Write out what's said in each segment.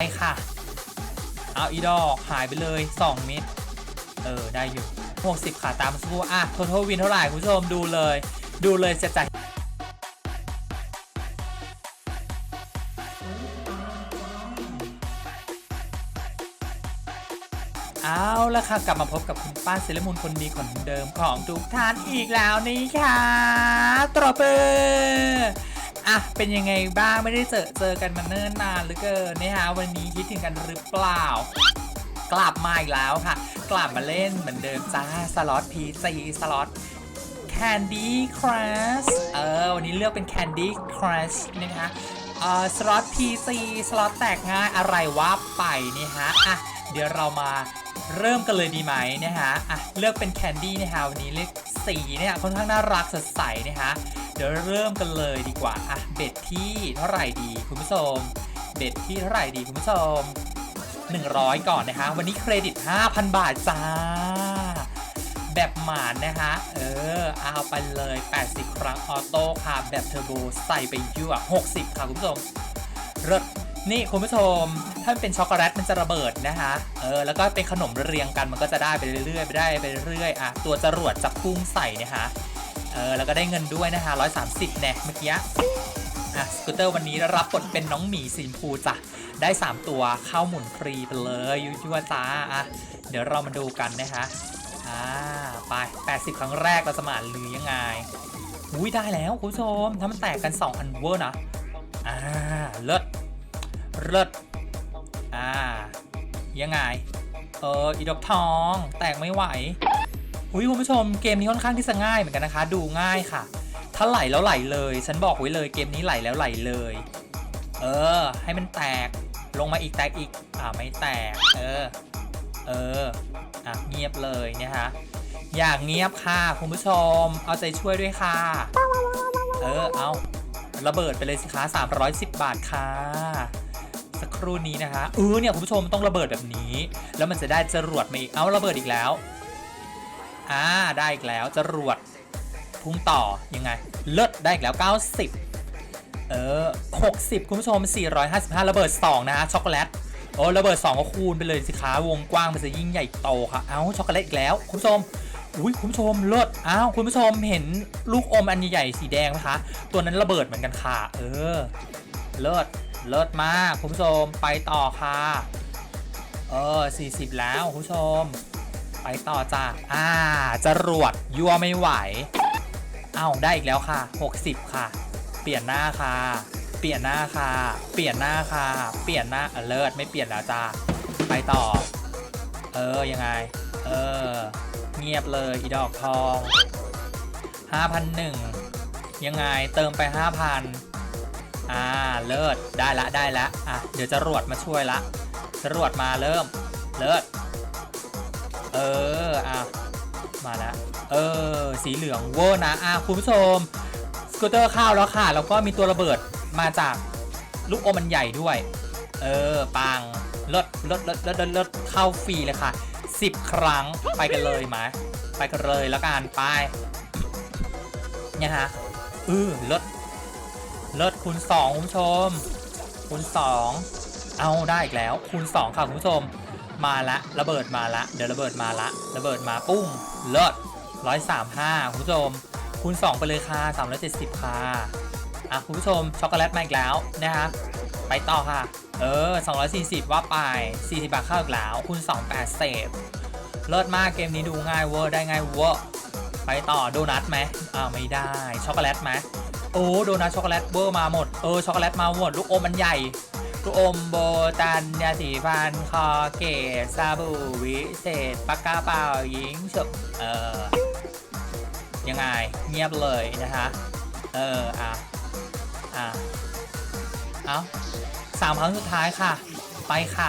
ไปค่ะ เอาอีดอกหายไปเลย 2 เม็ด เออ ได้อยู่ 60 ค่ะ ตามสู้อะท o ท a l วินเท่าไหร่คุณผู้ชมดูเลย ดูเลยจะจ่ายเอาละค่ะ กลับมาพบกับคุณป้าเซเลมูนคนดีคนเดิมของทุกท่านอีกแล้วนี่ค่ะตรบเบอร์ อะ เป็นยังไงบ้างไม่ได้เจอเจอกันมาเนิ่นนานเหลือเกินนะคะวันนี้คิดถึงกันหรือเปล่า กลับมาอีกแล้วค่ะ กลับมาเล่นเหมือนเดิมจ้าสล็อต PC สล็อต Candy Crush เออ วันนี้เลือกเป็น Candy Crush นะคะเอ่อสล็อต PC สล็อตแตกง่ายอะไรว่าไปนี่ฮะ อะ เดี๋ยวเรามาเริ่มกันเลยดีไหมนะฮะ อะ เลือกเป็น Candy นะคะวันนี้เลือกสีเนี่ยค่อนข้างน่ารักสดใสนะคะ เดี๋ยวเริ่มกันเลยดีกว่าอะเบ็ดที่เท่าไหร่ดีคุณผู้ชม เบ็ดที่เท่าไหร่ดีคุณผู้ชม 100 ก่อนนะคะ วันนี้เครดิต 5,000 บาทจ้า แบบหมานนะคะเออเอาไปเลย 80 ครั้งออโต้ค่ะ แบบเทอร์โบใส่ไปยั่ว60 ค่ะคุณผู้ชมเลิศนี่คุณผู้ชม ถ้ามันเป็นช็อกโกแลตมันจะระเบิดนะคะเออแล้วก็เป็นขนมเรียงกันมันก็จะได้ไปเรื่อยๆไปได้ไปเรื่อยๆอะตัวจรวดจะพุ่งใส่นะคะ เออแล้วก็ได้เงินด้วยนะคะ130แน่เมื่อกี้อะสกูตเตอร์วันนี้รับบทเป็นน้องหมีสีชมพูจ้ะได้ 3 ตัวเข้าหมุนฟรีไปเลยยั่วจ้าอะเดี๋ยวเรามาดูกันนะคะอ่าไป 80 ครั้งแรกเราจะมาหรือยังไงอุ้ยได้แล้วคุณผู้ชมถ้ามันแตกกัน 2 อันเวอร์นะอ่าเลิศเลิศอ่ายังไง เอออีดอกทอง แตกไม่ไหว อุ้ยคุณผู้ชมเกมนี้ค่อนข้างที่จะง่ายเหมือนกันนะคะ ดูง่ายค่ะ ถ้าไหลแล้วไหลเลย ฉันบอกไว้เลยเกมนี้ไหลแล้วไหลเลย เออ ให้มันแตกลงมาอีกแตกอีกอ่าไม่แตก เออ เอออะเงียบเลยเนี่ยฮะอยากเงียบค่ะคุณผู้ชม เอาใจช่วยด้วยค่ะ เออเอาระเบิดไปเลยสิคะ310 บาทค่ะ สักครู่นี้นะคะเออเนี่ยคุณผู้ชมต้องระเบิดแบบนี้ แล้วมันจะได้จรวดมาอีกเอาระเบิดอีกแล้ว อ่าได้อีกแล้วจรวดพุ่งต่อยังไง เลิศได้อีกแล้ว 90 เออ 60 คุณผู้ชม 455 ระเบิด 2 นะฮะ ช็อกโกแลต โอ้ระเบิด 2 ก็คูณไปเลยสิคะ วงกว้างมันจะยิ่งใหญ่โตค่ะ เอ้า ช็อกโกแลตอีกแล้ว คุณผู้ชมอุ้ยคุณผู้ชมเลิศอ้าวคุณผู้ชมเห็นลูกอมอันใหญ่สีแดงไหมคะ ตัวนั้นระเบิดเหมือนกันค่ะ เออ เลิศเลิศมากคุณผู้ชมไปต่อค่ะ เออ 40 แล้วคุณผู้ชม ไปต่อจ้าอ่าจรวดยั่วไม่ไหว เอ้าได้อีกแล้วค่ะ 60 ค่ะ เปลี่ยนหน้าค่ะ เปลี่ยนหน้าค่ะ เปลี่ยนหน้าค่ะ เปลี่ยนหน้าเลิศไม่เปลี่ยนแล้วจ้าไปต่อ เออยังไง เออ เงียบเลยอีดอกทอง 5,001 ยังไงเติมไป 5,000 อ่าเลิศได้ละได้ละอะเดี๋ยวจรวดมาช่วยละจรวดมาเริ่ม เลิศ อออะมาแล้วเออ สีเหลืองเวอร์นะอะคุณผู้ชม สกูตเตอร์ข้าวแล้วค่ะ แล้วก็มีตัวระเบิดมาจากลูกอมมันใหญ่ด้วย เออ ปังลดลดลดลดลดลดเข้าฟรีเลยค่ะ 10 ครั้งไปกันเลยไหมไปกันเลยแล้วกันไปเนี่ยฮะเออลดลดคูณ2คุณผู้ชมคูณ2เอาได้อีกแล้วคูณ2ค่ะคุณผู้ชม มาละ ระเบิดมาละ เดี๋ยวระเบิดมาละ ระเบิดมาปุ้งเลิศ135คุณผู้ชม คูณ 2 ไปเลยค่ะ370ค่ะ อะ คุณผู้ชม ช็อกโกแลตมาอีกแล้วนะฮะไปต่อค่ะ เออ 240 ว่าไป 40 บาทเข้าอีกแล้ว คูณ2 8เซฟเลิศมากเกมนี้ดูง่ายเวอร์ได้ง่ายเวอร์ไปต่อโดนัทไหมอ้าวไม่ได้ ช็อกโกแลตไหมโอ้โดนัทช็อกโกแลตเวอร์มาหมด เออ ช็อกโกแลตมาหมด ลูกอมมันใหญ่ ลูกอมโบตันยาสีฟันคอเกตซาบูวิเศษปากกาเปล่ายิงฉุบเออ ยังไง เงียบเลยนะคะเออ อะ อะ เอาสามครั้งสุดท้ายค่ะ ไปค่ะ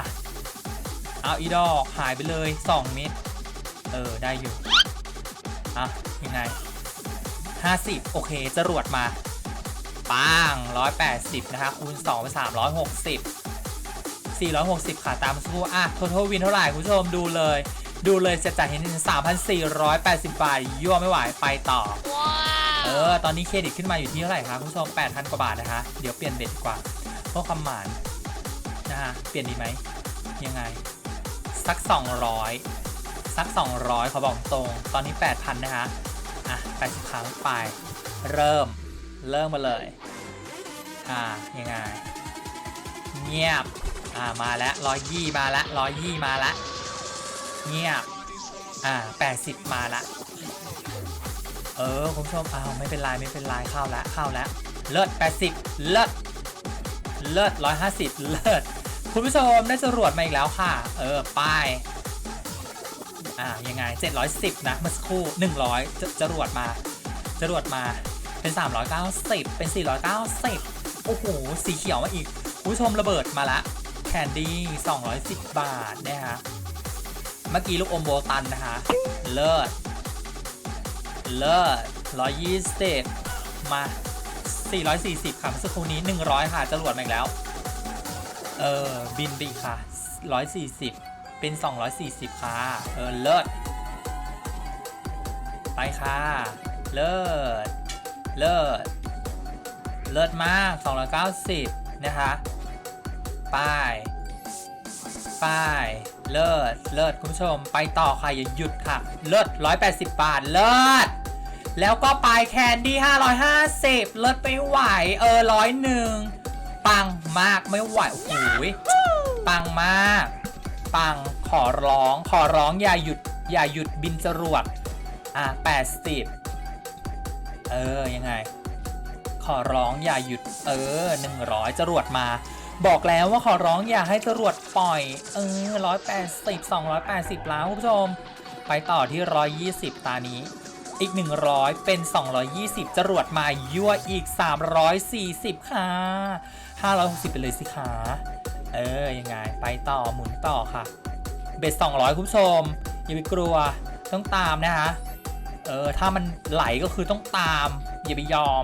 เอาอีดอกหายไปเลย2เม็ดเออ ได้อยู่ อะ ยังไง50โอเคจรวดมา ปัง180 นะคะ คูณ2เป็น360 460 ค่ะ ตามสู้อะ total win เท่าไหร่ คุณผู้ชมดูเลย ดูเลยจะจ่ายเห็น3,480 บาท ยั่วไม่ไหว ไปต่อ เออ ตอนนี้เครดิตขึ้นมาอยู่ที่เท่าไหร่คะ คุณผู้ชม 8,000 กว่าบาทนะคะ เดี๋ยวเปลี่ยนเบ็ดดีกว่า เพราะความหมานนะฮะ เปลี่ยนดีไหม ยังไง สัก 200 สัก 200เขาบอกตรง ตอนนี้ 8,000 นะฮะอะ80ครั้งไป เริ่ม เริ่มมาเลย อ่า ยังไง เงียบ อ่า มาแล้วร้อยยี่มาแล้วร้อยยี่มาแล้วเงียบ อ่า80มาละ เออ คุณผู้ชมอ้าวไม่เป็นไรไม่เป็นไรเข้าแล้วเข้าแล้ว เลิศ80เลิศ เลิศ150เลิศ คุณผู้ชมได้จรวดมาอีกแล้วค่ะ เออไป้ายอ่ายังไง 710 นะเมื่อสักครู่ 100 จะจรวดมา จรวดมา เป็น 390 เป็น 490 โอ้โห สีเขียวมาอีกคุณผู้ชมระเบิดมาละแคนดี้ 210 บาทนะฮะเมื่อกี้ลูกอมโบตันนะคะ เลิศ เลิศ120มา 440 ค่ะสักครู่นี้ 100 ค่ะจรวดมาอีกแล้ว เออ บินไปอีกค่ะ 140 เป็น 240 ค่ะ เออ เลิศ ไปค่ะ เลิศ เลิศ เลิศมาก 290 นะคะ ป้าย ป้าย เลิศ เลิศคุณผู้ชม ไปต่อค่ะอย่าหยุดค่ะ เลิศ 180 บาท เลิศ แล้วก็ปลายแคนดี้ 550 เลิศไปไหว เออร้อยหนึ่ง ปังมากไม่ไหวโอ้โหยปังมาก ปัง ขอร้อง ขอร้องอย่าหยุด อย่าหยุดบินจรวด อะ80 เออ ยังไง ขอร้องอย่าหยุด เออ100จรวดมา บอกแล้วว่าขอร้องอย่าให้จรวดปล่อย เออ180 280แล้วคุณผู้ชม ไปต่อที่120ตานี้อีก 100 เป็น 220 จรวดมายั่วอีก 340 ค่ะ 560 ไปเลยสิคะเออ ยังไง ไปต่อหมุนต่อค่ะ เบ็ด200 คุณผู้ชม อย่าไปกลัว ต้องตามนะคะ เออ ถ้ามันไหลก็คือต้องตาม อย่าไปยอม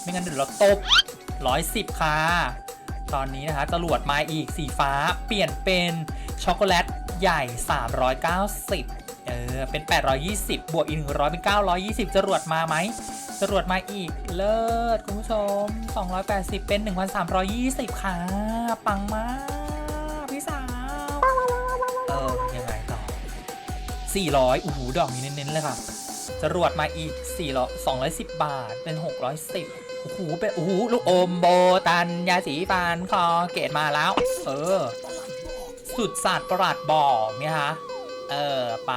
ไม่งั้นเดี๋ยวเราตบ110ค่ะ ตอนนี้นะคะจรวดมาอีกสีฟ้าเปลี่ยนเป็นช็อกโกแลตใหญ่ 390 เออ เป็น 820 บวกอีก 100 เป็น 920 จรวดมาไหม จรวดมาอีก เลิศ คุณผู้ชม 280 เป็น 1,320 ค่ะ ปังมาก พี่สาว เออ ยังไงต่อ 400 โอ้โห ดอกนี้เน้นๆเลยค่ะ จรวดมาอีก4 210 บาท เป็น 610 โอ้โห เป็นโอ้โหลูกอมโบตัน ยาสีฟันคอเกตมาแล้ว เออ สุดศาสตร์ประหลาดบอกเนี่ยฮะ เออ ไป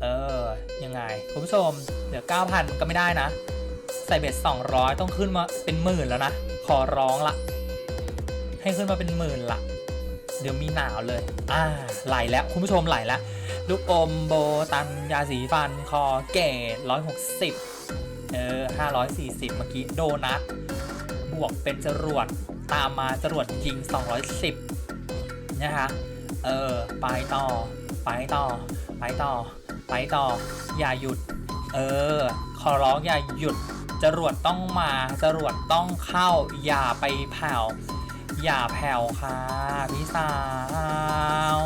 เออ ยังไง คุณผู้ชม เหลือ 9,000ก็ไม่ได้นะ ใส่เบ็ด200 ต้องขึ้นมาเป็นหมื่นแล้วนะ ขอร้องละ ให้ขึ้นมาเป็นหมื่นละ เดี๋ยวมีหนาวเลย อ่า ไหลแล้ว คุณผู้ชมไหลแล้ว ลูกอมโบตัน ยาสีฟัน คอเกต160เออ540เมื่อกี้โดนัทบวกเป็นจรวดตามมาจรวดยิง210นะคะเออ ไปต่อ ไปต่อ ไปต่อ ไปต่อ อย่าหยุด เออ ขอร้องอย่าหยุด จรวดต้องมา จรวดต้องเข้า อย่าไปแผ่ว อย่าแผ่วค่ะพี่สาว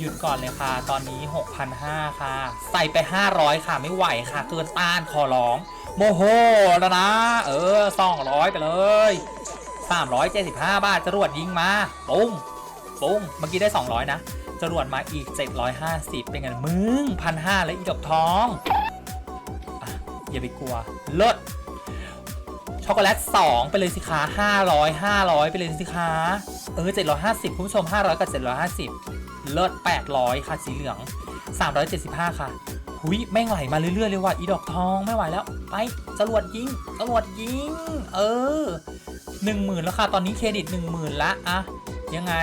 หยุดก่อนเลยค่ะ ตอนนี้ 6,500 ค่ะ ใส่ไป 500 ค่ะ ไม่ไหวค่ะ เกินต้านขอร้อง โมโหแล้วนะ เออ 200 ไปเลย 375 บาทจรวดยิงมาปุ้งปุ้งเมื่อกี้ได้ 200 นะจรวดมาอีก 750 เป็นไงมึงพันห้าแล้วอีดอกทองออย่าไปกลัว เลิศช็อกโกแลต 2 ไปเลยสิคะ500 500 ไปเลยสิคะเออ 750 คุณผู้ชม 500 กับ 750 เลิศ800 ค่ะ สีเหลือง 375 ค่ะ หุยแม่งไหลมาเรื่อย ๆ เลยว่ะอีดอกทองไม่ไหวแล้ว ไปจรวดยิงจรวดยิง เออ 10,000 แล้วค่ะ ตอนนี้เครดิต 10,000 ละอะยังไง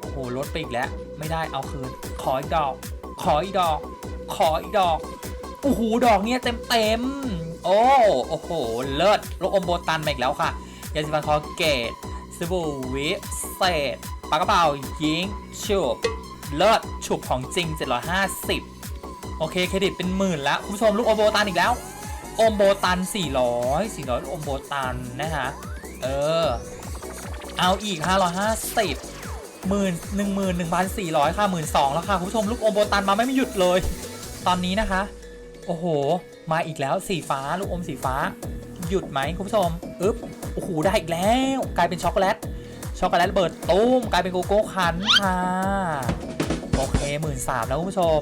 โอ้โหลดไปอีกแล้ว ไม่ได้เอาคืน ขออีกดอก ขออีกดอก ขออีกดอกโอ้โหดอกเนี้ยเต็มเต็มๆโอ้โอ้โห เลิศลูกอมโบตันมาอีกแล้วค่ะยาสีฟันคอเกตสบู่วิเศษ ปากกระเป๋ายิงฉุบเลิศฉุบของจริง 750 โอเค เครดิตเป็นหมื่นแล้ว คุณผู้ชมลูกอมโบตันอีกแล้ว อมโบตัน 400 400ลูกอมโบตัน นะฮะเออ เอาอีก 550หมื่นหนึ่งหมื่นหนึ่งพันสี่ร้อยค่ะหมื่นสองแล้วค่ะ คุณผู้ชมลูกอมโบตันมาไม่หยุดเลย ตอนนี้นะคะ โอ้โห มาอีกแล้วสีฟ้าลูกอมสีฟ้า หยุดไหมคุณผู้ชม อึ๊บ โอ้โห ได้อีกแล้ว กลายเป็นช็อกโกแลต ช็อกโกแลตเบิดตุ้มกลายเป็นโกโก้คันค่ะโอเคหมื่นสามแล้วคุณผู้ชม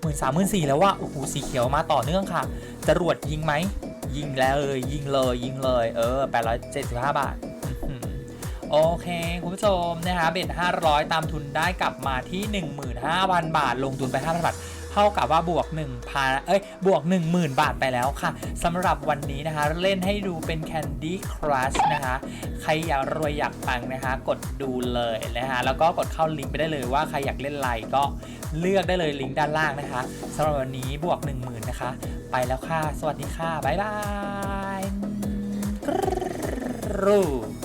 หมื่นสามหมื่นสี่แล้วว่าโอ้โหสีเขียวมาต่อเนื่องค่ะจรวดยิงไหมยิงแล้วเลยยิงเลยยิงเลยเออ875บาทอื้อหือโอเค คุณผู้ชมนะคะเบ็ด500 ตามทุนได้กลับมาที่ 15,000 บาท ลงทุนไป 5,000 บาท เท่ากับว่าบวก1,000เอ้ยบวก 10,000 บาทไปแล้วค่ะสำหรับวันนี้นะคะ เล่นให้ดูเป็น Candy Crush นะคะ ใครอยากรวยอยากปังนะคะ กดดูเลยนะคะแล้วก็กดเข้าลิงก์ไปได้เลยว่าใครอยากเล่นอะไรก็เลือกได้เลยลิงก์ด้านล่างนะคะสำหรับวันนี้บวก 10,000 นะคะ ไปแล้วค่ะ สวัสดีค่ะ บ๊ายบายรู